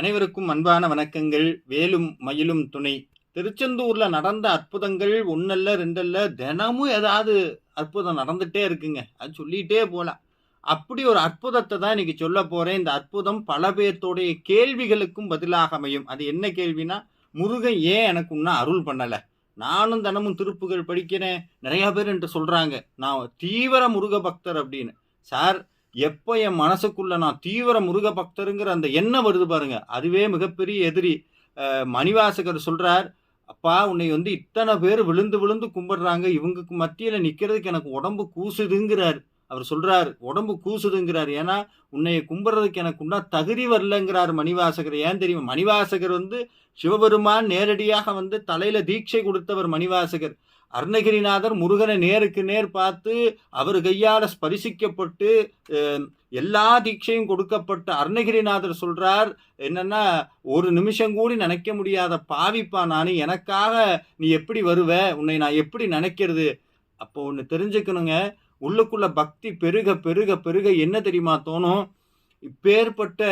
அனைவருக்கும் அன்பான வணக்கங்கள். வேலும் மயிலும் துணை. திருச்செந்தூர்ல நடந்த அற்புதங்கள் ஒன்னல்ல ரெண்டல்ல தினமும் ஏதாவது அற்புதம் நடந்துட்டே இருக்குங்க. அது சொல்லிட்டே போலாம். அப்படி ஒரு அற்புதத்தை தான் இன்னைக்கு சொல்ல போறேன். இந்த அற்புதம் பல பேர்த்தோடைய கேள்விகளுக்கும் பதிலாக அமையும். அது என்ன கேள்வினா முருகன் ஏன் எனக்கு இன்னும் அருள் பண்ணல? நானும் தினமும் திருப்புகள் படிக்கிறேன். நிறைய பேர் என்று சொல்றாங்க. நான் தீவிர முருக பக்தர் அப்படின்னு. சார் எப்போ என் மனசுக்குள்ள நான் தீவிர முருக பக்தருங்கிற அந்த எண்ணம் வருது பாருங்க. அதுவே மிகப்பெரிய எதிரி. மணிவாசகர் சொல்றார் அப்பா உன்னை வந்து இத்தனை பேர் விழுந்து விழுந்து கும்பிடுறாங்க. இவங்களுக்கு மத்தியில் நிற்கிறதுக்கு எனக்கு உடம்பு கூசுதுங்கிறார். அவர் சொல்றார் உடம்பு கூசுதுங்கிறார். ஏன்னா உன்னைய கும்பிட்றதுக்கு எனக்கு உண்டா தகுதி வரலங்கிறார் மணிவாசகர். ஏன் தெரியுமா? மணிவாசகர் வந்து சிவபெருமான் நேரடியாக வந்து தலையில தீட்சை கொடுத்தவர் மணிவாசகர். அருணகிரிநாதர் முருகனை நேருக்கு நேர் பார்த்து அவர் கையால் ஸ்பரிசிக்கப்பட்டு எல்லா தீட்சையும் கொடுக்கப்பட்ட அருணகிரிநாதர் சொல்றார் என்னன்னா ஒரு நிமிஷம் கூடி நினைக்க முடியாத பாவிப்பா நான் எனக்காக நீ எப்படி வருவ? உன்னை நான் எப்படி நினைக்கிறது? அப்போ ஒன்று தெரிஞ்சுக்கணுங்க. உள்ளுக்குள்ள பக்தி பெருக பெருக பெருக என்ன தெரியுமா தோணும்? இப்பேற்பட்ட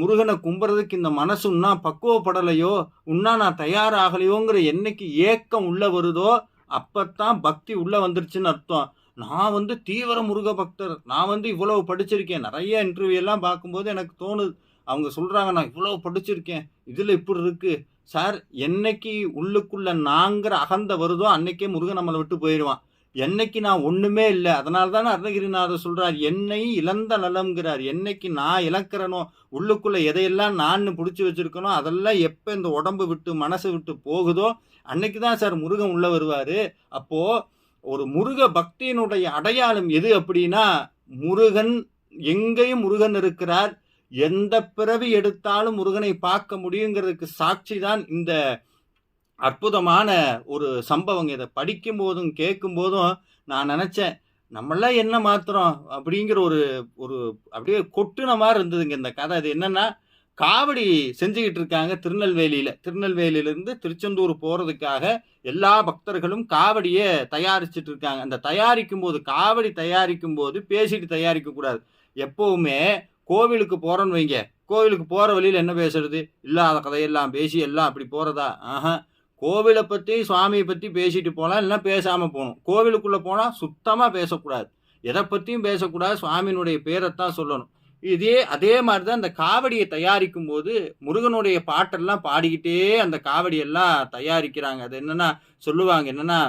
முருகனை கும்புறதுக்கு இந்த மனசு உன்னா பக்குவப்படலையோ உன்னா நான் தயாராகலையோங்கிற என்னைக்கு ஏக்கம் உள்ள வருதோ அப்பத்தான் பக்தி உள்ள வந்துருச்சுன்னு அர்த்தம். நான் வந்து தீவிர முருக பக்தர். நான் வந்து இவ்வளவு படிச்சிருக்கேன். நிறைய இன்டர்வியூ எல்லாம் பார்க்கும்போது எனக்கு தோணுது. அவங்க சொல்றாங்க நான் இவ்வளவு படிச்சிருக்கேன். இதுல இப்படி இருக்கு. சார் என்னைக்கு உள்ளுக்குள்ள நாங்கிற அகந்த வருதோ அன்னைக்கே முருகன் நம்மளை விட்டு போயிடுவான். என்னைக்கு நான் ஒண்ணுமே இல்லை அதனால தானே அருணகிரிநாதர் சொல்றார் என்னை இழந்த நலம்ங்கிறார். என்னைக்கு நான் இழக்கிறனோ உள்ளுக்குள்ள எதையெல்லாம் நான் பிடிச்சி வச்சிருக்கனோ அதெல்லாம் எப்போ இந்த உடம்பு விட்டு மனசு விட்டு போகுதோ அன்னைக்கு தான் சார் முருகன் உள்ள வருவாரு. அப்போ ஒரு முருக பக்தியினுடைய அடையாளம் எது அப்படின்னா முருகன் எங்கேயும் முருகன் இருக்கிறார். எந்த பிறவி எடுத்தாலும் முருகனை பார்க்க முடியுங்கிறதுக்கு சாட்சி தான் இந்த அற்புதமான ஒரு சம்பவங்க. இதை படிக்கும் போதும் கேட்கும் போதும் நான் நினச்சேன் நம்மளாம் என்ன மாத்திரம் அப்படிங்கிற ஒரு ஒரு அப்படியே கொட்டுன மாதிரி இருந்ததுங்க இந்த கதை. அது என்னன்னா காவடி செஞ்சுக்கிட்டு இருக்காங்க திருநெல்வேலியில். திருநெல்வேலியிலேருந்து திருச்செந்தூர் போகிறதுக்காக எல்லா பக்தர்களும் காவடியை தயாரிச்சுட்டு இருக்காங்க. அந்த தயாரிக்கும் போது காவடி தயாரிக்கும் போது பேசிட்டு தயாரிக்கக்கூடாது எப்போவுமே கோவிலுக்கு போகிறோன்னு வைங்க. கோவிலுக்கு போகிற வழியில் என்ன பேசுறது? இல்லாத கதையெல்லாம் பேசி எல்லாம் அப்படி போகிறதா ஆஹா. கோவிலை பற்றி சுவாமியை பற்றி பேசிட்டு போகலாம் இல்லைன்னா பேசாமல் போகணும். கோவிலுக்குள்ளே போனால் சுத்தமாக பேசக்கூடாது. எதை பற்றியும் பேசக்கூடாது. சுவாமியினுடைய பேரைத்தான் சொல்லணும். இதே அதே மாதிரி தான் அந்த காவடியை தயாரிக்கும் போது முருகனுடைய பாட்டெல்லாம் பாடிக்கிட்டே அந்த காவடியெல்லாம் தயாரிக்கிறாங்க. அது என்னென்னா சொல்லுவாங்க என்னென்னா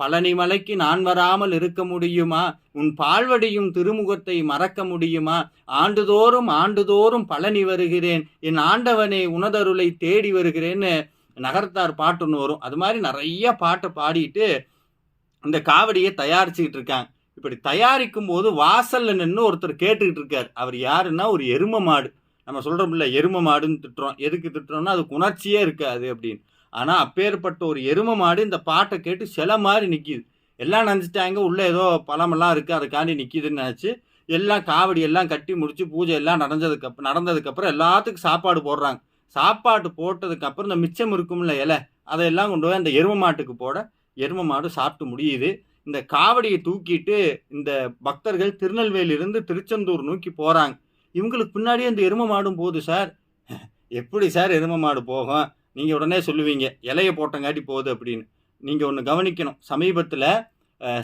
பழனி மலைக்கு நான் வராமல் இருக்க முடியுமா? உன் பால்வடியும் திருமுகத்தை மறக்க முடியுமா? ஆண்டுதோறும் ஆண்டுதோறும் பழனி வருகிறேன். என் ஆண்டவனை உனதருளை தேடி வருகிறேன்னு நகரத்தார் பாட்டுன்னு வரும். அது மாதிரி நிறைய பாட்டை பாடிட்டு அந்த காவடியை தயாரிச்சுக்கிட்டு இருக்காங்க. இப்படி தயாரிக்கும் போது வாசல்ல நின்று ஒருத்தர் கேட்டுக்கிட்டு இருக்கார். அவர் யாருன்னா ஒரு எரும மாடு. நம்ம சொல்கிறோம்ல எரும மாடுன்னு திட்டுறோம். எதுக்கு திட்டுறோம்னா அதுக்கு உணர்ச்சியே இருக்காது அப்படின்னு. ஆனால் அப்பேற்பட்ட ஒரு எரும மாடு இந்த பாட்டை கேட்டு சில மாதிரி நிற்கிது எல்லாம் நினச்சிட்டாங்க. உள்ளே ஏதோ பழமெல்லாம் இருக்குது அதுக்காண்டி நிற்கிதுன்னு நினச்சி எல்லாம் காவடி எல்லாம் கட்டி முடித்து பூஜை எல்லாம் நடந்ததுக்கு நடந்ததுக்கப்புறம் எல்லாத்துக்கும் சாப்பாடு போடுறாங்க. சாப்பாடு போட்டதுக்கு அப்புறம் இந்த மிச்சம் இருக்கும்ல இலை அதையெல்லாம் கொண்டு போய் அந்த எரும மாட்டுக்கு போட எரும மாடு சாப்பிட்டு முடியுது. இந்த காவடியை தூக்கிட்டு இந்த பக்தர்கள் திருநெல்வேலியிலிருந்து திருச்செந்தூர் நோக்கி போகிறாங்க இவங்களுக்கு பின்னாடியே இந்த எரும மாடும் போகுது சார். எப்படி சார் எரும மாடு போகும்? நீங்கள் உடனே சொல்லுவீங்க இலையை போட்டங்காட்டி போகுது அப்படின்னு. நீங்கள் ஒன்று கவனிக்கணும் சமீபத்தில்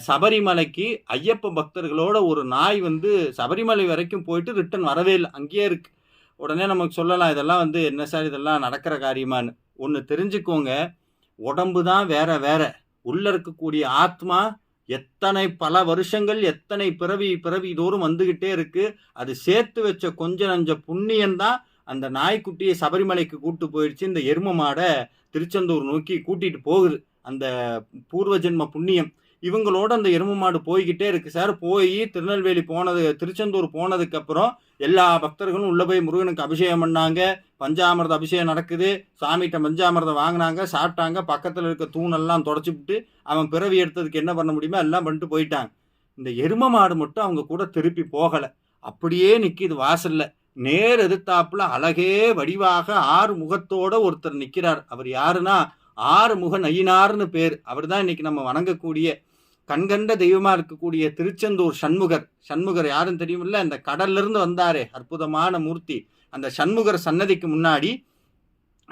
சபரிமலைக்கு ஐயப்ப பக்தர்களோட ஒரு நாய் வந்து சபரிமலை வரைக்கும் போயிட்டு ரிட்டன் வரவே இல்லை. அங்கேயே இருக்குது உடனே நமக்கு சொல்லலாம் இதெல்லாம் வந்து என்ன சார் இதெல்லாம் நடக்கிற காரியமான்னு. ஒன்று தெரிஞ்சுக்கோங்க. உடம்பு தான் வேற வேற. உள்ள இருக்கக்கூடிய ஆத்மா எத்தனை பல வருஷங்கள் எத்தனை பிறவி பிறவி தோறும் வந்துக்கிட்டே இருக்கு. அது சேர்த்து வச்ச கொஞ்ச நஞ்ச புண்ணியம்தான் அந்த நாய்க்குட்டியை சபரிமலைக்கு கூட்டு போயிடுச்சு. இந்த எரும மாடை திருச்செந்தூர் நோக்கி கூட்டிட்டு போகுது. அந்த பூர்வ ஜென்ம புண்ணியம். இவங்களோட அந்த எரும மாடு போய்கிட்டே இருக்கு. சார் போய் திருநெல்வேலி போனது திருச்செந்தூர் போனதுக்கு அப்புறம் எல்லா பக்தர்களும் உள்ள போய் முருகனுக்கு அபிஷேகம் பண்ணாங்க. பஞ்சாமிரத அபிஷேகம் நடக்குது. சாமிகிட்ட பஞ்சாமிரதம் வாங்கினாங்க சாப்பிட்டாங்க. பக்கத்தில் இருக்க தூணெல்லாம் தொடச்சி விட்டு அவன் பிறவி எடுத்ததுக்கு என்ன பண்ண முடியுமோ எல்லாம் பண்ணிட்டு போயிட்டாங்க. இந்த எரும மாடு மட்டும் அவங்க கூட திருப்பி போகலை. அப்படியே நிற்கிது வாசல்ல. நேர் எதிர்த்தாப்புல அழகே வடிவாக ஆறு முகத்தோட ஒருத்தர் நிற்கிறார் அவர் யாருன்னா ஆறு முக நயினார்னு பேர். அவர் தான் இன்னைக்கு நம்ம வணங்கக்கூடிய கண்கண்ட தெய்வமா இருக்கக்கூடிய திருச்செந்தூர் சண்முகர். சண்முகர் யாரும் தெரியுமில்ல? இந்த கடல்ல இருந்து வந்தாரே. அற்புதமான மூர்த்தி. அந்த சண்முகர் சன்னதிக்கு முன்னாடி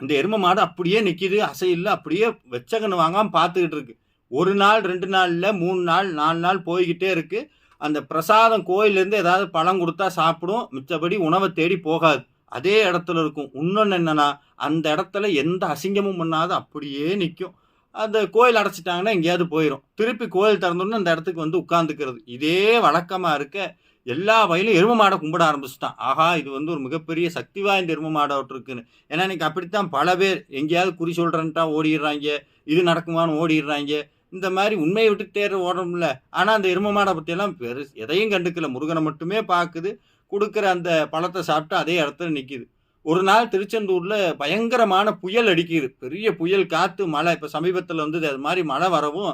இந்த எரும மாடு அப்படியே நிற்கிது அசையில் அப்படியே வெச்சகன்னு வாங்காமல் பார்த்துக்கிட்டு இருக்கு. ஒரு நாள் ரெண்டு நாளில் மூணு நாள் நாலு நாள் போய்கிட்டே இருக்கு. அந்த பிரசாதம் கோயிலேருந்து ஏதாவது பழம் கொடுத்தா சாப்பிடும். மிச்சபடி உணவை தேடி போகாது. அதே இடத்துல இருக்கும். இன்னொன்று என்னன்னா அந்த இடத்துல எந்த அசிங்கமும் பண்ணாத அப்படியே நிற்கும் அந்த கோயில் அடைச்சிட்டாங்கன்னா எங்கேயாவது போயிடும் திருப்பி கோயில் திறந்தோன்னு அந்த இடத்துக்கு வந்து உட்காந்துக்கிறது இதே வழக்கமாக இருக்க எல்லா வயலும் எரும மாடை கும்பிட ஆரம்பிச்சிட்டான். ஆஹா இது வந்து ஒரு மிகப்பெரிய சக்தி வாய்ந்த எரும மாடை இருக்குன்னு ஏன்னா இன்னைக்கு அப்படித்தான் பல பேர் எங்கேயாவது குறி சொல்கிறேன்ட்டா ஓடிடுறாங்க இது நடக்குமான்னு ஓடிடுறாங்க. இந்த மாதிரி உண்மையை விட்டு தேர் ஓடணும்ல. ஆனால் அந்த எரும மாடை பற்றியெல்லாம் பெரு எதையும் கண்டுக்கல. முருகனை மட்டுமே பார்க்குது. கொடுக்குற அந்த பழத்தை சாப்பிட்டு அதே இடத்துல நிற்கிது ஒரு நாள் திருச்செந்தூரில் பயங்கரமான புயல் அடிக்குது. பெரிய புயல் காற்று மழை. இப்போ சமீபத்தில் வந்தது அது மாதிரி மழை வரவும்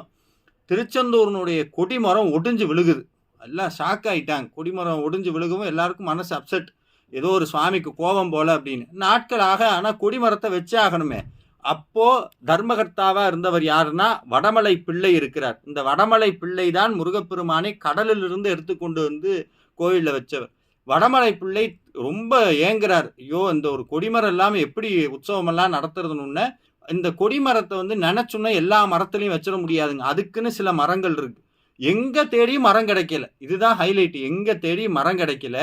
திருச்செந்தூரினுடைய கொடிமரம் ஒடிஞ்சு விழுகுது. எல்லாம் ஷாக் ஆகிட்டாங்க கொடிமரம் ஒடிஞ்சு விழுகவும் எல்லாருக்கும் மனசு அப்செட் ஏதோ ஒரு சுவாமிக்கு கோபம் போல அப்படின்னு. நாட்கள் ஆக ஆனால் கொடிமரத்தை வச்சே ஆகணுமே. அப்போ தர்மகர்த்தாவா இருந்தவர் யாருன்னா வடமலை பிள்ளை இருக்கிறார். இந்த வடமலை பிள்ளை தான் முருகப்பெருமானை கடலிலிருந்து எடுத்துக்கொண்டு வந்து கோயிலில் வச்சவர். வடமலை பிள்ளை ரொம்ப ஏங்குறார். ஐயோ இந்த ஒரு கொடிமரம் இல்லாமல் எப்படி உற்சவமெல்லாம் நடத்துறதுன்னு இந்த கொடிமரத்தை வந்து நினச்சோன்னா எல்லா மரத்துலையும் வச்சிட முடியாதுங்க. அதுக்குன்னு சில மரங்கள் இருக்கு. எங்கே தேடியும் மரம் கிடைக்கல. இதுதான் ஹைலைட் எங்கே தேடி மரம் கிடைக்கல.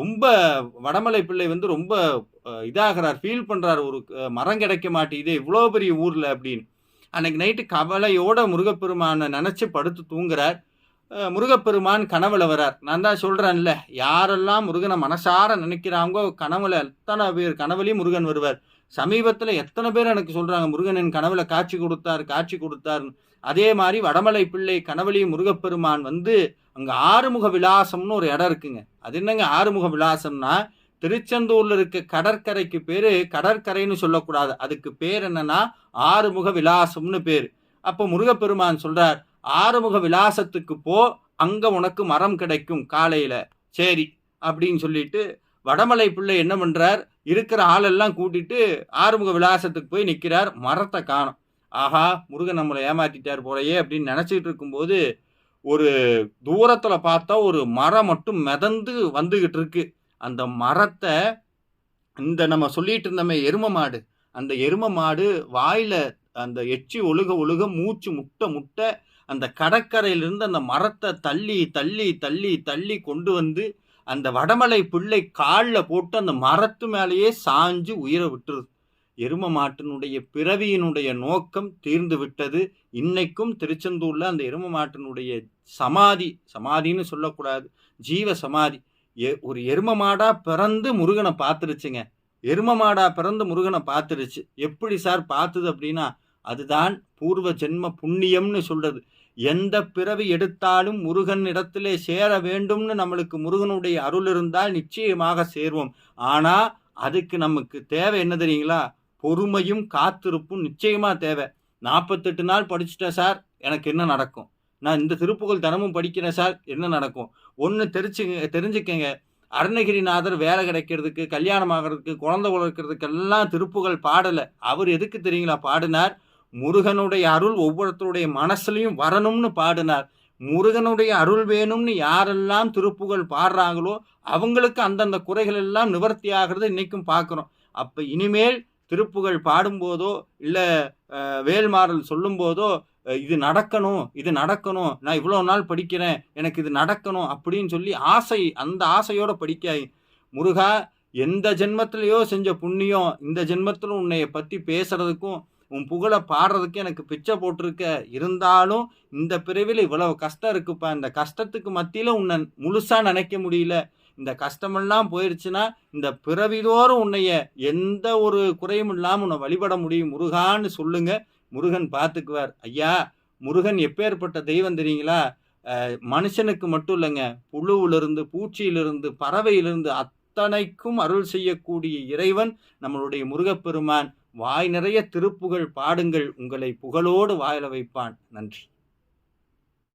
ரொம்ப வடமலை பிள்ளை வந்து ரொம்ப இதாகிறார். ஃபீல் பண்ணுறார் ஒரு மரம் கிடைக்க மாட்டேங்குது இவ்வளோ பெரிய ஊரில் அப்படின்னு. அன்னைக்கு நைட்டு கவலையோட முருகப்பெருமானை நினச்சி படுத்து தூங்குறார். முருகப்பெருமான் கனவுல வரார். நான் தான் சொல்கிறேன்ல யாரெல்லாம் முருகனை மனசார நினைக்கிறாங்களோ கனவுல எத்தனை பேர் கனவுலையும் முருகன் வருவார். சமீபத்தில் எத்தனை பேர் எனக்கு சொல்கிறாங்க முருகன் என் கனவுல காட்சி கொடுத்தார் காட்சி கொடுத்தாருன்னு அதே மாதிரி வடமலை பிள்ளை கனவுலையும் முருகப்பெருமான் வந்து அங்கே ஆறுமுக விலாசம்னு ஒரு இடம் இருக்குங்க. அது என்னங்க ஆறுமுக விலாசம்னா திருச்செந்தூரில் இருக்க கடற்கரைக்கு பேர் கடற்கரைன்னு சொல்லக்கூடாது. அதுக்கு பேர் என்னன்னா ஆறுமுக விலாசம்னு பேர். அப்போ முருகப்பெருமான் சொல்கிறார் ஆறுமுக விலாசத்துக்கு போ அங்கே உனக்கு மரம் கிடைக்கும் காலையில். சரி அப்படின்னு சொல்லிட்டு வடமலை பிள்ளை என்ன பண்ணுறார் இருக்கிற ஆளெல்லாம் கூட்டிட்டு ஆறுமுக விலாசத்துக்கு போய் நிற்கிறார் மரத்தை காணும். ஆஹா முருகன் நம்மளை ஏமாத்திட்டார் போலையே அப்படின்னு நினச்சிட்டு இருக்கும்போது ஒரு தூரத்தில் பார்த்தா ஒரு மரம் மட்டும் மிதந்து வந்துக்கிட்டு இருக்கு. அந்த மரத்தை இந்த நம்ம சொல்லிட்டு இருந்தோமே எரும மாடு. அந்த எரும மாடு வாயில் அந்த எச்சி ஒழுக ஒழுக மூச்சு முட்டை முட்டை அந்த கடற்கரையிலிருந்து அந்த மரத்தை தள்ளி தள்ளி தள்ளி தள்ளி கொண்டு வந்து அந்த வடமலை பிள்ளை காலில் போட்டு அந்த மரத்து மேலேயே சாஞ்சு உயிரை விட்டுருது. எரும மாட்டினுடைய பிறவியினுடைய நோக்கம் தீர்ந்து விட்டது. இன்னைக்கும் திருச்செந்தூரில் அந்த எரும மாட்டினுடைய சமாதி சமாதின்னு சொல்லக்கூடாது ஜீவ சமாதி. எ- ஒரு எரும மாடா பிறந்து முருகனை பார்த்துருச்சுங்க. எரும மாடா பிறந்து முருகனை பார்த்துருச்சு. எப்படி சார் பார்த்தது அப்படின்னா அதுதான் பூர்வ ஜென்ம புண்ணியம்னு சொல்கிறது எந்த பிறவி எடுத்தாலும் முருகன் இடத்திலே சேர வேண்டும்னு நம்மளுக்கு முருகனுடைய அருள் இருந்தால் நிச்சயமாக சேர்வோம். ஆனால் அதுக்கு நமக்கு தேவை என்ன தெரியுங்களா? பொறுமையும் காத்திருப்பும் நிச்சயமாக தேவை. நாற்பத்தெட்டு நாள் படிச்சுட்டேன் சார் எனக்கு என்ன நடக்கும்? நான் இந்த திருப்புகழ் தினமும் படிக்கிறேன் சார் என்ன நடக்கும்? ஒன்று தெரிச்சு தெரிஞ்சுக்கங்க. அருணகிரிநாதர் வேலை கிடைக்கிறதுக்கு கல்யாணம் ஆகிறதுக்கு குழந்தை வளர்க்கறதுக்கு எல்லாம் திருப்புகழ் பாடலை. அவர் எதுக்கு தெரியுங்களா பாடினார்? முருகனுடைய அருள் ஒவ்வொருத்தருடைய மனசுலையும் வரணும்னு பாடினார். முருகனுடைய அருள் வேணும்னு யாரெல்லாம் திருப்புகள் பாடுறாங்களோ அவங்களுக்கு அந்தந்த குறைகள் எல்லாம் நிவர்த்தி ஆகிறத இன்னைக்கும் பார்க்குறோம். அப்போ இனிமேல் திருப்புகள் பாடும்போதோ இல்லை வேல்மாறல் சொல்லும்போதோ இது நடக்கணும் இது நடக்கணும் நான் இவ்வளோ நாள் படிக்கிறேன் எனக்கு இது நடக்கணும் அப்படின்னு சொல்லி ஆசை அந்த ஆசையோடு படிக்காய். முருகா எந்த ஜென்மத்திலையோ செஞ்ச புண்ணியம் இந்த ஜென்மத்தில் உன்னைய பற்றி பேசுறதுக்கும் உன் புகழை பாடுறதுக்கு எனக்கு பிச்சை போட்டிருக்க. இருந்தாலும் இந்த பிரிவில் இவ்வளவு கஷ்டம் இருக்குப்பா. இந்த கஷ்டத்துக்கு மத்தியில் உன்னை முழுசாக நினைக்க முடியல. இந்த கஷ்டமெல்லாம் போயிடுச்சுன்னா இந்த பிறவிதோறும் உன்னைய எந்த ஒரு குறையும் இல்லாமல் உன்னை வழிபட முடியும். முருகான்னு சொல்லுங்க. முருகன் பார்த்துக்குவார். ஐயா முருகன் எப்பேற்பட்ட தெய்வம் தெரியுங்களா? மனுஷனுக்கு மட்டும் இல்லைங்க. புழுவிலிருந்து பூச்சியிலிருந்து பறவையிலிருந்து அத்தனைக்கும் அருள் செய்யக்கூடிய இறைவன் நம்மளுடைய முருகப்பெருமான். வாய் நிறைய திருப்புகழ் பாடுங்கள். உங்களை புகழோடு வாயில வைப்பான். நன்றி.